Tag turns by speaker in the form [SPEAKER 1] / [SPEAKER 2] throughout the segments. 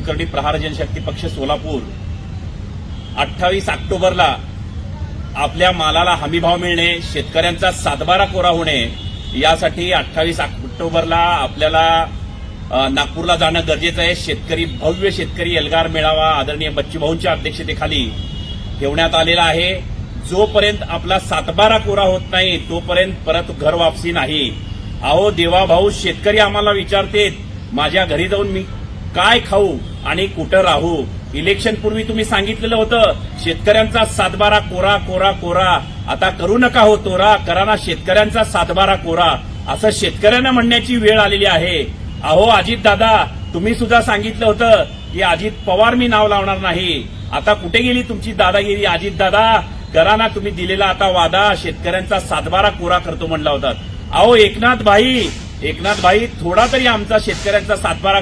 [SPEAKER 1] कुलकर्णी प्रहार जनशक्ती पक्ष सोलापूर. अठ्ठावीस ऑक्टोबरला आपल्या मालाला हमीभाव मिळणे शेतकऱ्यांचा सातबारा कोरा होणे यासाठी अठ्ठावीस ऑक्टोबरला आपल्याला नागपूरला जाणं गरजेचं आहे. शेतकरी भव्य शेतकरी एल्गार मेळावा आदरणीय बच्चूभाऊंच्या अध्यक्षतेखाली ठेवण्यात आलेला आहे. जोपर्यंत आपला सातबारा कोरा होत नाही तोपर्यंत परत घर वापसी नाही. अहो देवाभाऊ शेतकरी आम्हाला विचारतेत माझ्या घरी जाऊन मी काय खाऊ आणि कुठं राहू? इलेक्शन पूर्वी तुम्ही सांगितलेलं होतं शेतकऱ्यांचा सातबारा कोरा कोरा कोरा. आता करू नका हो तोरा करा ना शेतकऱ्यांचा सातबारा कोरा. असं शेतकऱ्यांना म्हणण्याची वेळ आलेली आहे. अहो अजित दादा तुम्ही सुद्धा सांगितलं होतं की अजित पवार मी नाव लावणार नाही. आता कुठे गेली तुमची दादागिरी? अजित दादा करा ना तुम्ही दिलेला आता वादा. शेतकऱ्यांचा सातबारा कोरा करतो म्हणला होता. अहो एकनाथ भाई एकनाथ भाई थोडा तरी आमचा शेतकऱ्यांचा सातबारा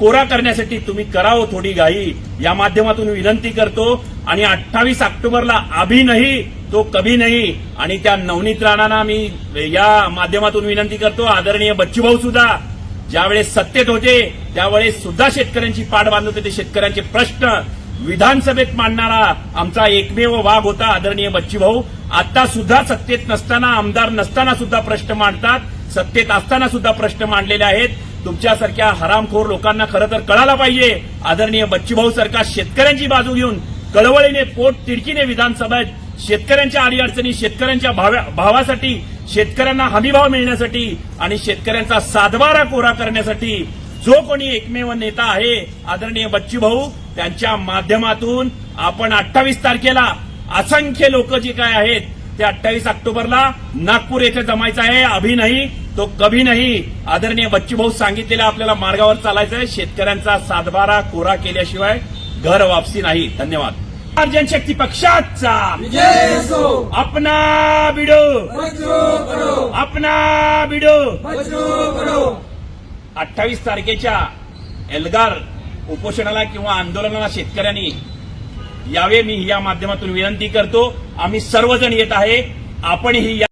[SPEAKER 1] कोरा करण्यासाठी तुम्ही करावं थोडी घाई या माध्यमातून विनंती करतो आणि अठ्ठावीस ऑक्टोबरला अभि नाही तो कभी नाही. आणि त्या नवनीत राणांना मी या माध्यमातून विनंती करतो. आदरणीय बच्चूभाऊ सुद्धा ज्यावेळेस सत्तेत होते त्यावेळेस सुद्धा शेतकऱ्यांची पाठ बांधत होते. शेतकऱ्यांचे प्रश्न विधानसभेत मांडणारा आमचा एकमेव वाघ होता आदरणीय बच्चूभाऊ. आता सुद्धा सत्तेत नसताना आमदार नसताना सुद्धा प्रश्न मांडतात. सत्तेत असताना सुद्धा प्रश्न मांडलेले आहेत. तुमच्यासारख्या हरामखोर लोकांना खरं तर कळायला पाहिजे. आदरणीय बच्चूभाऊ सरकार शेतकऱ्यांची बाजू घेऊन कळवळीने पोट तिडकीने विधानसभेत शेतकऱ्यांच्या अडीअडचणी शेतकऱ्यांच्या भाव्या- भावासाठी शेतकऱ्यांना हमीभाव मिळण्यासाठी आणि शेतकऱ्यांचा सातबारा कोरा करण्यासाठी जो कोणी एकमेव नेता आहे आदरणीय बच्चूभाऊ त्यांच्या माध्यमातून आपण अठ्ठावीस तारखेला असंख्य लोक जे काय आहेत ते अठ्ठावीस ऑक्टोबरला नागपूर येथे जमायचं आहे. अभिनयी तो कभी नाही आदरणीय बच्चूभाऊ सांगितलेल्या आपल्याला मार्गावर चालायचं आहे शेतकऱ्यांचा सातबारा कोरा केल्याशिवाय घर वापसी नाही. धन्यवाद. जनशक्ती पक्षाचा.
[SPEAKER 2] विजय असो
[SPEAKER 1] अपना बिडो. अपना बिडो. अठ्ठावीस तारखेच्या एल्गार उपोषणाला किंवा आंदोलनाला शेतकऱ्यांनी यावे. मी या माध्यमातून विनंती करतो. आम्ही सर्वजण येत आहे. आपणही या